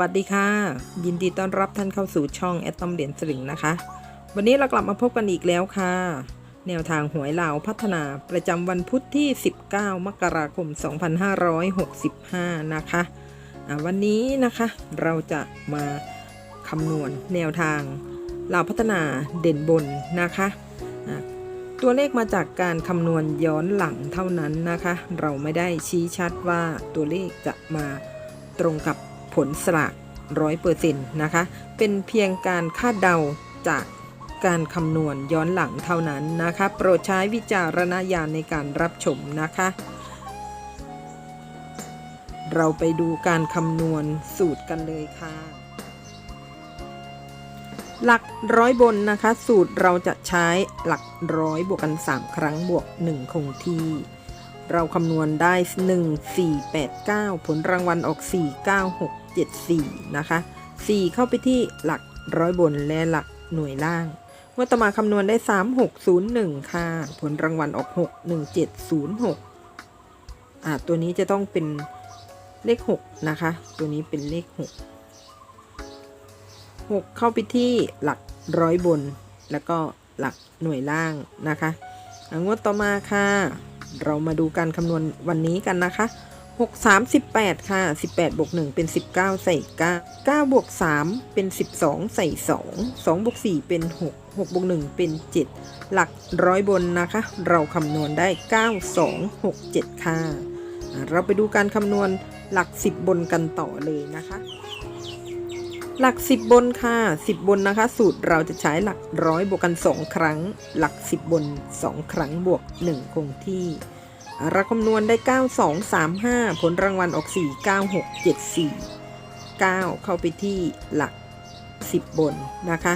วัสดีค่ะ ยินดีต้อนรับท่านเข้าสู่ช่องแอตตอมเหรียญสลึงนะคะ วันนี้เรากลับมาพบกันอีกแล้วค่ะ แนวทางหวยลาวพัฒนาประจำวันพุทธที่ 19 มกราคม 2565 นะคะอ่าวันนี้นะคะเราจะมาคำนวณแนวทางลาวพัฒนาเด่นบนนะคะตัวเลขมาจากการคำนวณย้อนหลังเท่านั้นนะคะ เราไม่ได้ชี้ชัดว่าตัวเลขจะมาตรงกับ ผลสลากร้อยเปอร์เซ็นต์นะคะ เป็นเพียงการคาดเดาจากการคำนวณย้อนหลังเท่านั้นนะคะ โปรดใช้วิจารณญาณในการรับชมนะคะ เราไปดูการคำนวณสูตรกันเลยค่ะ หลักร้อยบนนะคะ สูตรเราจะใช้หลักร้อยบวกกัน 3 ครั้งบวก 1 คงที่ เราคำนวณได้ 1 4 8 9 ผลรางวัลออก 4 9 6 7 4 นะคะ 4 เข้าไปที่หลักร้อยบนและหลักหน่วยล่างเมื่อต่อมาคำนวณได้ 3 6 0 1 ค่ะ ผลรางวัลออก 6 1 7 0 6 อ่าตัวนี้จะต้องเป็นเลข 6 นะคะ ตัวนี้เป็นเลข 6 6 เข้าไปที่หลักร้อยบน แล้วก็หลักหน่วยล่างนะคะงวดต่อมาค่ะ เรามาดูการคำนวณวันนี้กันนะคะ 6 3 18 ค่ะ 18บวก1เป็น 19 ใส่ 9 9บวก3เป็น 12 ใส่ 2 2บวก4เป็น 6 6บวก1เป็น 7 หลักร้อยบนนะคะ เราคำนวณได้ 9 2 6 7 ค่ะอ่าเราไปดูการคำนวณหลัก 10 บนกันต่อเลยนะคะ หลัก 10 บนค่ะ 10 บนนะคะ สูตรเราจะใช้หลักร้อยบวกกัน 2 ครั้ง หลัก 10 บน 2 ครั้งบวก 1 คงที่ เราคำนวณได้ 9 2 3 5 ผลรางวัลออก 4 9 6 7 4 9 เข้าไปที่หลัก 10 บนนะคะ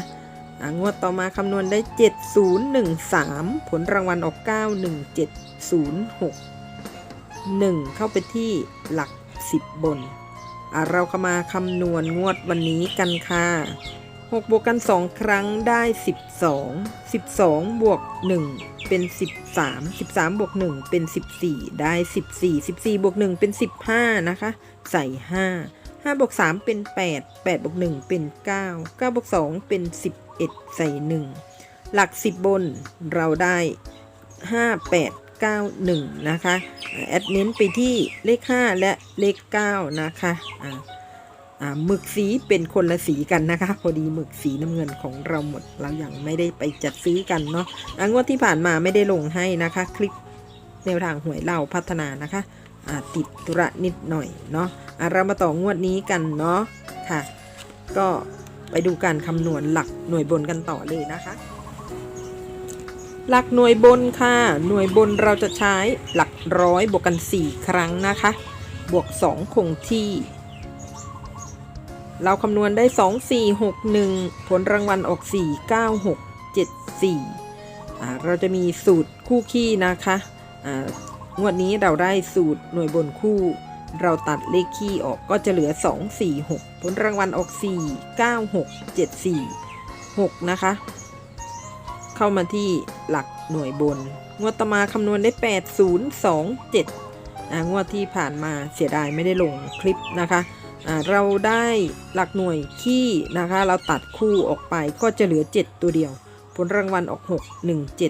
งวดต่อมาคำนวณได้ 7 0 1 3 ผลรางวัลออก 9 1 7 0 6 1 เข้าไปที่หลัก 10 บนอะเรามาคำนวณงวดวันนี้กันค่ะ 6 บวกกัน 2 ครั้งได้ 12 12 บวก 1 เป็น 13 13บวก1เป็น 14 ได้ 14 14บวก1เป็น 15 นะคะ ใส่ 5 5บวก3เป็น 8 8บวก1เป็น 9 9บวก2เป็น 11 ใส่ 1 หลัก 10 บนเราได้ 5 8 9 1 นะคะ แอดเน้นไปที่เลข 5 และเลข 9 นะคะอ่าอ่า หมึกสีเป็นคนละสีกันนะคะ พอดีหมึกสีน้ำเงินของเราหมด เรายัางไม่ได้ไปจัดซื้อกันเนาะงวดที่ผ่านมาไม่ได้ลงให้นะคะ คลิปแนวทางหวยเราพัฒนานะคะติดธุระนิดหน่อยเนาะอ่าเรามาต่องวดนี้กันเนาะค่ะ ก็ไปดูการคำนวณหลักหน่วยบนกันต่อเลยนะคะ หลักหน่วยบนค่ะ หน่วยบนเราจะใช้หลักร้อยบวกกัน 4 ครั้งนะคะ บวก 2 คงที่ เราคำนวณได้ 2 4 6 1 ผลรางวัลออก 4 9 6 7 4อ่าเราจะมีสูตรคู่ขี้นะคะอ่างวดนี้เราได้สูตรหน่วยบนคู่ เราตัดเลขขี้ออกก็จะเหลือ 2 4 6 ผลรางวัลออก 4 9 6 7 4 6 นะคะ เข้ามาที่หลักหน่วยบน งวดต่อมาคำนวณได้ 8 0 2 7อ่างวดที่ผ่านมาเสียดายไม่ได้ลงคลิปนะคะ เราได้หลักหน่วยขี้นะคะ เราตัดคู่ออกไปก็จะเหลือ 7 ตัวเดียว ผลรางวัลออก 6 1 7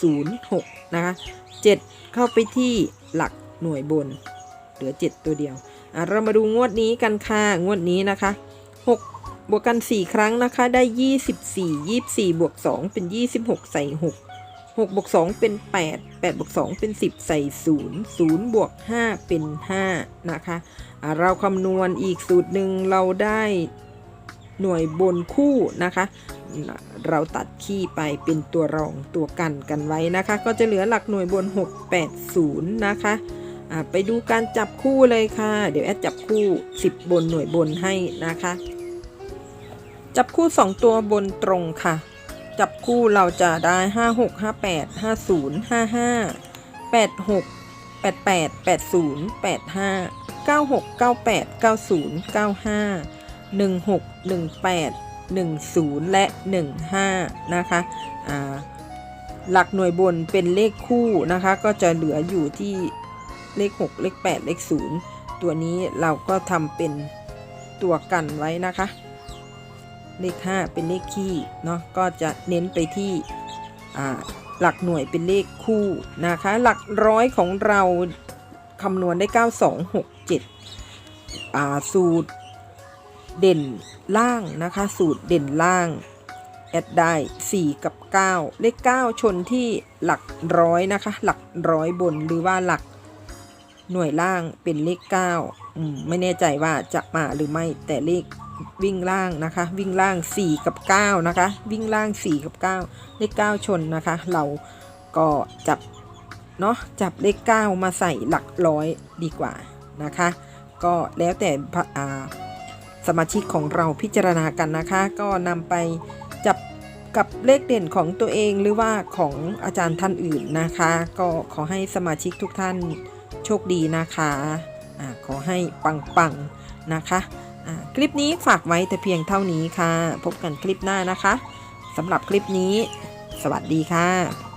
0 6 นะคะ 7 เข้าไปที่หลักหน่วยบน เหลือ 7 ตัวเดียว เรามาดูงวดนี้กันค่ะ งวดนี้นะคะ 6 บวกกัน 4 ครั้งนะคะ ได้ 24 24 บวก 2 เป็น 26 ใส่ 6 6บวก2เป็น 8 8บวก2เป็น 10 ใส่ 0 0บวก5เป็น 5 นะคะะเราคำนวณอีกสูตรหนึ่งเราได้หน่วยบนคู่นะคะ เราตัดขี้ไปเป็นตัวรองตัวกันกันไว้นะคะ ก็จะเหลือหลักหน่วยบน 6 8 0 นะคะอะไปดูการจับคู่เลยค่ะ เดี๋ยวแอดจับคู่ 10 บนหน่วยบนให้นะคะ จับคู่ 2 ตัวบนตรงค่ะ จับคู่เราจะได้ 5 6 5 8 5 0 5 5 8 6 8 8 8 0 8 5 9 6 9 8 9 0 9 5 1 6 1 8 1 0 และ 1 5 นะคะอ่าหลักหน่วยบนเป็นเลขคู่นะคะ ก็จะเหลืออยู่ที่เลข 6 เลข 8 เลข 0 ตัวนี้เราก็ทำเป็นตัวกันไว้นะคะ เลข 5 เป็นเลขคี่เนาะก็จะเน้นไปที่หลักหน่วยเป็นเลขคู่นะคะ หลักร้อยของเราคำนวณได้ 9267อ่าสูตรเด่นล่างนะคะ สูตรเด่นล่าง แอดได้ 4 กับ 9 เลข 9 ชนที่หลักร้อยนะคะ หลักร้อยบนหรือว่าหลักหน่วยล่างเป็นเลข9อืมไม่แน่ใจว่าจะมาหรือไม่แต่เลข วิ่งล่างนะคะ วิ่งล่าง 4 กับ 9 นะคะ วิ่งล่าง 4 กับ 9 เลข 9 ชนนะคะ เราก็จับเนาะจับเลข 9 มาใส่หลักร้อยดีกว่านะคะ ก็แล้วแต่สมาชิกของเราพิจารณากันนะคะ ก็นำไปจับกับเลขเด่นของตัวเองหรือว่าของอาจารย์ท่านอื่นนะคะ ก็ขอให้สมาชิกทุกท่านโชคดีนะคะอาขอให้ปังๆนะคะ คลิปนี้ฝากไว้แต่เพียงเท่านี้ค่ะ พบกันคลิปหน้านะคะสำหรับคลิปนี้ สวัสดีค่ะ